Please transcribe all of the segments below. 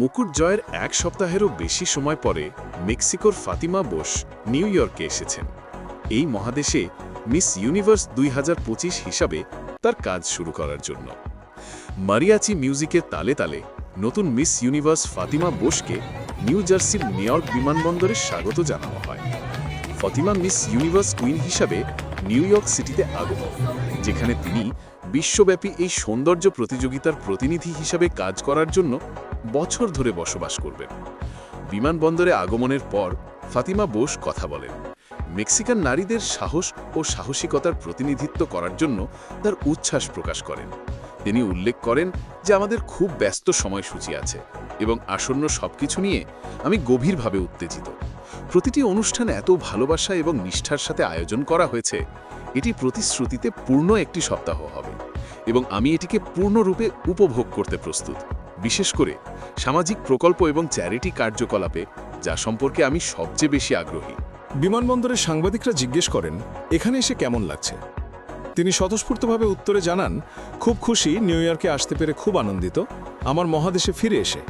মুকুট জয়ের এক সপ্তাহেরও বেশি সময় পরে মেক্সিকোর ফাতিমা বোস নিউ ইয়র্কে এসেছেন। এই মহাদেশে মিস ইউনিভার্স দুই হাজার পঁচিশ হিসাবে তার কাজ শুরু করার জন্য। মারিয়াচি মিউজিকের তালে তালে নতুন মিস ইউনিভার্স ফাতিমা বোসকে নিউ জার্সির নিউইয়র্ক বিমানবন্দরে স্বাগত জানানো হয়। ফতিমা মিস ইউনিভার্স কুইন হিসাবে নিউ ইয়র্ক সিটিতে আগমন, যেখানে তিনি বিশ্বব্যাপী এই সৌন্দর্য প্রতিযোগিতার প্রতিনিধি হিসাবে কাজ করার জন্য বছর ধরে বসবাস করবেন বিমানবন্দরে আগমনের পর ফাতিমা বোস কথা বলেন। মেক্সিকান নারীদের সাহস ও সাহসিকতার প্রতিনিধিত্ব করার জন্য তার উচ্ছ্বাস প্রকাশ করেন। তিনি উল্লেখ করেন যে আমাদের খুব ব্যস্ত সময়সূচি আছে এবং আসন্ন সবকিছু নিয়ে আমি গভীরভাবে উত্তেজিত। প্রতিটি অনুষ্ঠান এত ভালোবাসা এবং নিষ্ঠার সাথে আয়োজন করা হয়েছে, এটি প্রতিশ্রুতিতে পূর্ণ একটি সপ্তাহ হবে এবং আমি এটিকে পূর্ণরূপে উপভোগ করতে প্রস্তুত। বিশেষ করে সামাজিক প্রকল্প এবং চ্যারিটি কার্যকলাপে, যা সম্পর্কে আমি সবচেয়ে বেশি আগ্রহী। বিমানবন্দরের সাংবাদিকরা জিজ্ঞেস করেন, এখানে এসে কেমন লাগছে? তিনি স্বতঃস্ফূর্তভাবে উত্তরে জানান, খুব খুশি, নিউ ইয়র্কে আসতে পেরে খুব আনন্দিত। আমার মহাদেশে ফিরে এসে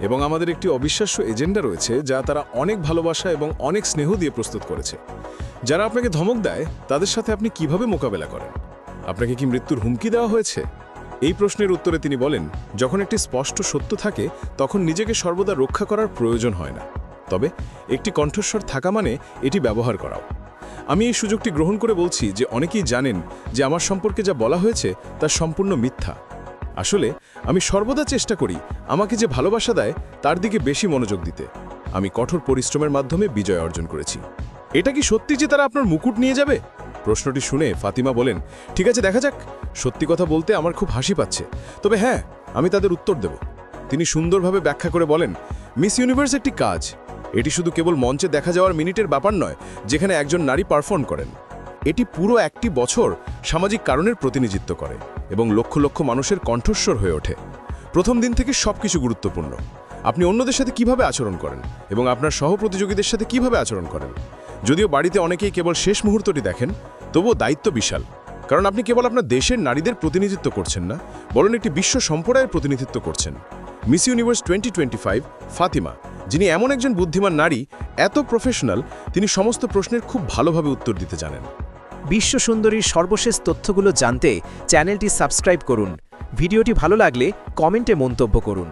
এবং আমাদের একটি অবিশ্বাস্য এজেন্ডা রয়েছে, যা তারা অনেক ভালোবাসা এবং অনেক স্নেহ দিয়ে প্রস্তুত করেছে। যারা আপনাকে ধমক দেয়, তাদের সাথে আপনি কীভাবে মোকাবেলা করেন? আপনাকে কি মৃত্যুর হুমকি দেওয়া হয়েছে? এই প্রশ্নের উত্তরে তিনি বলেন, যখন একটি স্পষ্ট সত্য থাকে, তখন নিজেকে সর্বদা রক্ষা করার প্রয়োজন হয় না। তবে একটি কণ্ঠস্বর থাকা মানে এটি ব্যবহার করাও। আমি এই সুযোগটি গ্রহণ করে বলছি যে অনেকেই জানেন যে আমার সম্পর্কে যা বলা হয়েছে, তা সম্পূর্ণ মিথ্যা। আসলে, আমি সর্বদা চেষ্টা করি আমাকে যে ভালোবাসা দেয়, তার দিকে বেশি মনোযোগ দিতে। আমি কঠোর পরিশ্রমের মাধ্যমে বিজয় অর্জন করেছি। এটা কি সত্যি যে তারা আপনার মুকুট নিয়ে যাবে? প্রশ্নটি শুনে ফাতিমা বলেন, ঠিক আছে, দেখা যাক। সত্যি কথা বলতে আমার খুব হাসি পাচ্ছে। তবে হ্যাঁ আমি তাদের উত্তর দেব। তিনি সুন্দরভাবে ব্যাখ্যা করে বলেন, মিস ইউনিভার্স একটি কাজ। এটি শুধু কেবল মঞ্চে দেখা যাওয়ার মিনিটের ব্যাপার নয়, যেখানে একজন নারী পারফর্ম করেন। এটি পুরো একটি বছর সামাজিক কারণের প্রতিনিধিত্ব করে এবং লক্ষ লক্ষ মানুষের কণ্ঠস্বর হয়ে ওঠে। প্রথম দিন থেকে সবকিছু গুরুত্বপূর্ণ। আপনি অন্যদের সাথে কীভাবে আচরণ করেন এবং আপনার সহ প্রতিযোগীদের সাথে কীভাবে আচরণ করেন? যদিও বাড়িতে অনেকেই কেবল শেষ মুহূর্তটি দেখেন তবুও দায়িত্ব বিশাল। কারণ আপনি কেবল আপনার দেশের নারীদের প্রতিনিধিত্ব করছেন না, বরং একটি বিশ্ব সম্প্রদায়ের প্রতিনিধিত্ব করছেন। Miss Universe twenty twenty five, Fatima, যিনি এমন একজন বুদ্ধিমান নারী, এত প্রফেশনাল, তিনি সমস্ত প্রশ্নের খুব ভালোভাবে উত্তর দিতে জানেন। বিশ্ব সুন্দরীর সর্বশেষ তথ্যগুলো জানতে চ্যানেলটি সাবস্ক্রাইব করুন। ভিডিওটি ভালো লাগলে কমেন্টে মন্তব্য করুন।